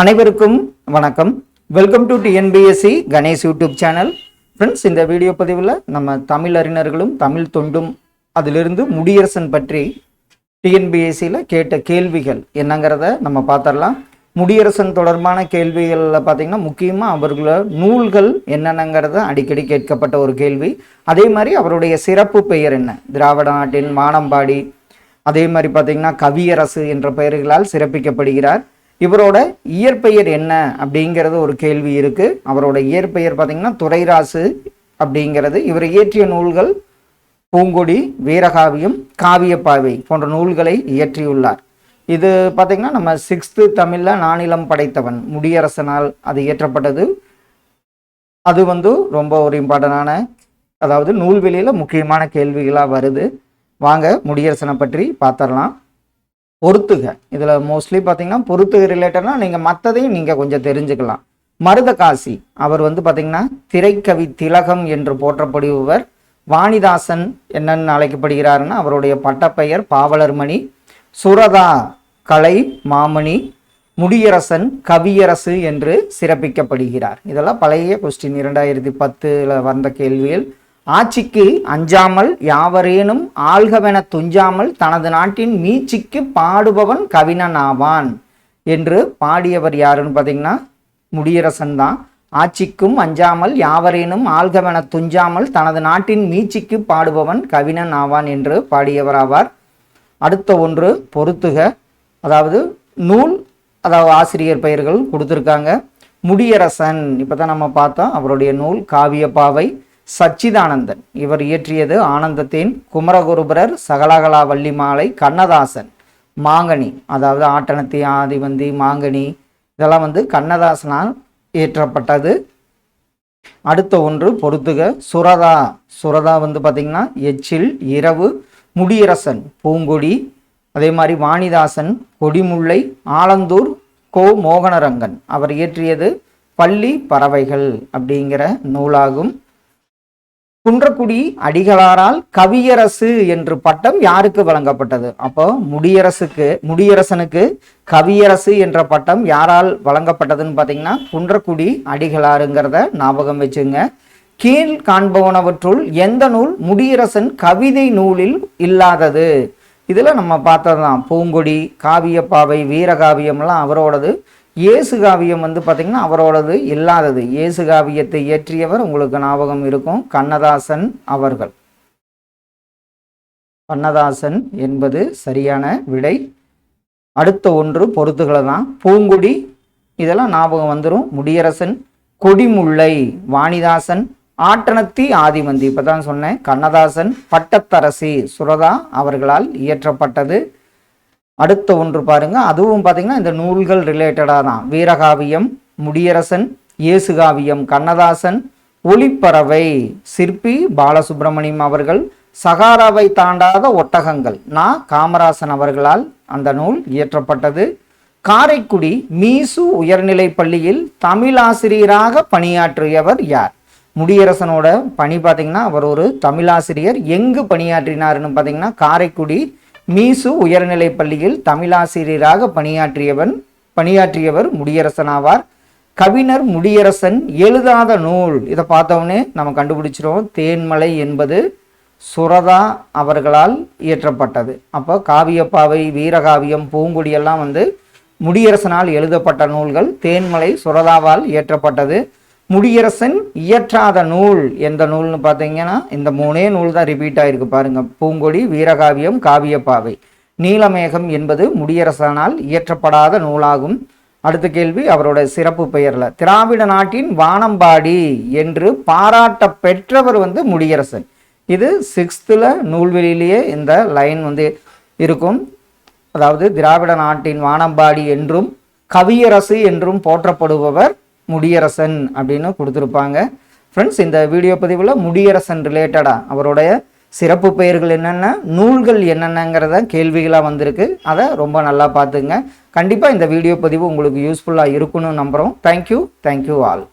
அனைவருக்கும் வணக்கம். Welcome to TNPSC Ganesh YouTube channel friends இந்த வீடியோ பதிவில் நம்ம தமிழ் அறிஞர்களும் தமிழ் தொண்டும் அதிலிருந்து முடியரசன் பற்றி டிஎன்பிஎஸ்சியில் கேட்ட கேள்விகள் என்னங்கிறத நம்ம பார்த்துடலாம் முடியரசன் தொடர்பான கேள்விகளில் பார்த்தீங்கன்னா முக்கியமாக அவர்களோட நூல்கள் என்னென்னங்கிறத அடிக்கடி கேட்கப்பட்ட ஒரு கேள்வி. அதே மாதிரி அவருடைய சிறப்பு பெயர் என்ன? திராவிட நாட்டின் மானம்பாடி. அதே மாதிரி பார்த்தீங்கன்னா கவியரசு என்ற பெயர்களால் சிறப்பிக்கப்படுகிறார். இவரோட இயற்பெயர் என்ன அப்படிங்கிறது ஒரு கேள்வி இருக்குது அவரோட இயற்பெயர் பார்த்திங்கன்னா துரைராசு அப்படிங்கிறது. இவர் இயற்றிய நூல்கள் பூங்கொடி வீரகாவியம் காவியப்பாவை போன்ற நூல்களை இயற்றியுள்ளார். இது பார்த்தீங்கன்னா நம்ம சிக்ஸ்த்து தமிழில் நானிலம் படைத்தவன் முடியரசனால் அது இயற்றப்பட்டது. அது வந்து ரொம்ப ஒரு இம்பார்ட்டண்டான அதாவது நூல்வெளியில் முக்கியமான கேள்விகளாக வருது. வாங்க முடியரசனை பற்றி பார்த்துடலாம். பொறுத்துக. இதில் மோஸ்ட்லி பார்த்தீங்கன்னா பொறுத்துக ரிலேட்டட்னா நீங்கள் மற்றதையும் நீங்கள் கொஞ்சம் தெரிஞ்சுக்கலாம். மருதகாசி அவர் வந்து பார்த்தீங்கன்னா திரைக்கவி திலகம் என்று போற்றப்படுபவர். வாணிதாசன் என்னென்னு அழைக்கப்படுகிறாருன்னா அவருடைய பட்டப்பெயர் பாவலர்மணி சுரதா கலை மாமணி முடியரசன் கவியரசு என்று சிறப்பிக்கப்படுகிறார். இதெல்லாம் பழைய கொஸ்டின் இரண்டாயிரத்தி பத்தில் வந்த கேள்வியில் ஆட்சிக்கு அஞ்சாமல் யாவரேனும் ஆள்கவென துஞ்சாமல் தனது நாட்டின் மீட்சிக்கு பாடுபவன் கவினன் ஆவான் என்று பாடியவர் யாருன்னு பார்த்தீங்கன்னா முடியரசன் தான். ஆட்சிக்கும் அஞ்சாமல் யாவரேனும் ஆள்கவென துஞ்சாமல் தனது நாட்டின் மீட்சிக்கு பாடுபவன் கவினன் ஆவான் என்று பாடியவர் ஆவார். அடுத்த ஒன்று பொருத்துக அதாவது நூல் அதாவது ஆசிரியர் பெயர்கள் கொடுத்துருக்காங்க. முடியரசன். இப்போ தான் நம்ம பார்த்தோம். அவருடைய நூல் காவியப்பாவை சச்சிதானந்தன். இவர் இயற்றியது ஆனந்தத்தின் குமரகுருபரர் சகலகலா வள்ளிமாலை கண்ணதாசன் மாங்கனி அதாவது ஆட்டனத்தி ஆதிவந்தி மாங்கனி இதெல்லாம் வந்து கண்ணதாசனால் இயற்றப்பட்டது. அடுத்த ஒன்று பொறுத்துக சுரதா. சுரதா வந்து பார்த்திங்கன்னா எச்சில் இரவு முடியரசன் பூங்கொடி அதே மாதிரி வாணிதாசன் கொடிமுல்லை ஆலந்தூர் கோ மோகனரங்கன். அவர் இயற்றியது பள்ளி பறவைகள் அப்படிங்கிற நூலாகும். குன்றக்குடி அடிகளாரால் கவியரசு என்று பட்டம் யாருக்கு வழங்கப்பட்டது? அப்போ முடியரசுக்கு முடியரசனுக்கு கவியரசு என்ற பட்டம் யாரால் வழங்கப்பட்டதுன்னு பார்த்தீங்கன்னா குன்றக்குடி அடிகளாருங்கிறத ஞாபகம் வச்சுங்க. கீழ் காண்பவனவற்றுள் எந்த நூல் முடியரசன் கவிதை நூலில் இல்லாதது? இதில் நம்ம பார்த்ததுதான். பூங்கொடி காவியப்பாவை வீரகாவியம்லாம் அவரோடது. இயேசு காவியம் வந்து பார்த்திங்கன்னா அவரோடது இல்லாதது. இயேசு காவியத்தை இயற்றியவர் உங்களுக்கு ஞாபகம் இருக்கும். கண்ணதாசன் அவர்கள். கண்ணதாசன் என்பது சரியான விடை. அடுத்த ஒன்று பொறுத்துகளை தான். பூங்குடி இதெல்லாம் ஞாபகம் வந்துடும் முடியரசன் கொடிமுல்லை வாணிதாசன் ஆட்டனத்தி ஆதிமந்தி. இப்போ தான் சொன்னேன். கண்ணதாசன் பட்டத்தரசி சுரதா அவர்களால் இயற்றப்பட்டது. அடுத்த ஒன்று பாருங்க. அதுவும் பார்த்தீங்கன்னா இந்த நூல்கள் ரிலேட்டடாக தான். வீரகாவியம் முடியரசன் இயேசுகாவியம் கண்ணதாசன் ஒளிப்பறவை சிற்பி பாலசுப்ரமணியம் அவர்கள் சகாராவை தாண்டாத ஒட்டகங்கள். நா. காமராசன் அவர்களால் அந்த நூல் இயற்றப்பட்டது. காரைக்குடி மீசு உயர்நிலை பள்ளியில் தமிழ் ஆசிரியராக பணியாற்றியவர் யார்? முடியரசனோட பணி பார்த்தீங்கன்னா அவர் ஒரு தமிழாசிரியர். எங்கு பணியாற்றினார்னு பார்த்தீங்கன்னா காரைக்குடி மீசு உயர்நிலைப் பள்ளியில் தமிழாசிரியராக பணியாற்றியவன் பணியாற்றியவர் முடியரசன் ஆவார் கவிஞர் முடியரசன் எழுதாத நூல் இதை பார்த்தவொடனே நம்ம கண்டுபிடிச்சிரும் தேன்மலை என்பது சுரதா அவர்களால் இயற்றப்பட்டது. அப்போ காவியப்பாவை வீரகாவியம் பூங்குடி எல்லாம் வந்து முடியரசனால் எழுதப்பட்ட நூல்கள் தேன்மலை சுரதாவால் இயற்றப்பட்டது. முடியரசன் இயற்றாத நூல். எந்த நூல்னு பார்த்தீங்கன்னா இந்த மூணே நூல் தான் ரிப்பீட் ஆயிருக்கு பாருங்க. பூங்கொடி வீரகாவியம் காவியப்பாவை. நீலமேகம் என்பது முடியரசனால் இயற்றப்படாத நூலாகும். அடுத்த கேள்வி அவரோட சிறப்பு பெயரில். திராவிட நாட்டின் வானம்பாடி என்று பாராட்ட பெற்றவர் வந்து முடியரசன். இது சிக்ஸ்த்தில் நூல்வெளியிலேயே இந்த லைன் வந்து இருக்கும். அதாவது திராவிட நாட்டின் வானம்பாடி என்றும் கவியரசு என்றும் போற்றப்படுபவர் முடியரசன் அப்படின்னு கொடுத்துருப்பாங்க. ஃப்ரெண்ட்ஸ் இந்த வீடியோ பதிவில் முடியரசன் ரிலேட்டடாக அவருடைய சிறப்பு பெயர்கள் என்னென்ன நூல்கள் என்னென்னங்கிறத கேள்விகளாக வந்திருக்கு. அதை ரொம்ப நல்லா பார்த்துங்க. கண்டிப்பாக இந்த வீடியோ பதிவு உங்களுக்கு யூஸ்ஃபுல்லாக இருக்குன்னு நம்புகிறோம் தேங்க்யூ தேங்க்யூ ஆல்